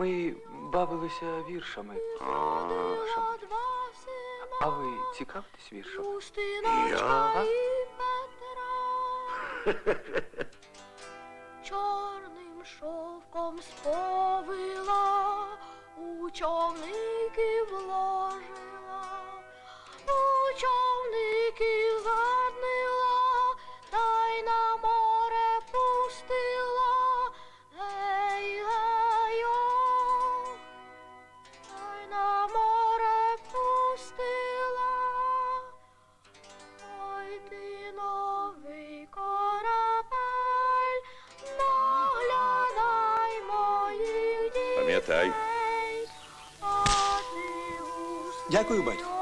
ми бавилися віршами. А ви цікавитесь віршами? Я? Чорним шовком сповила, у човники вложила, у човники Пам'ятай. Дякую, батько.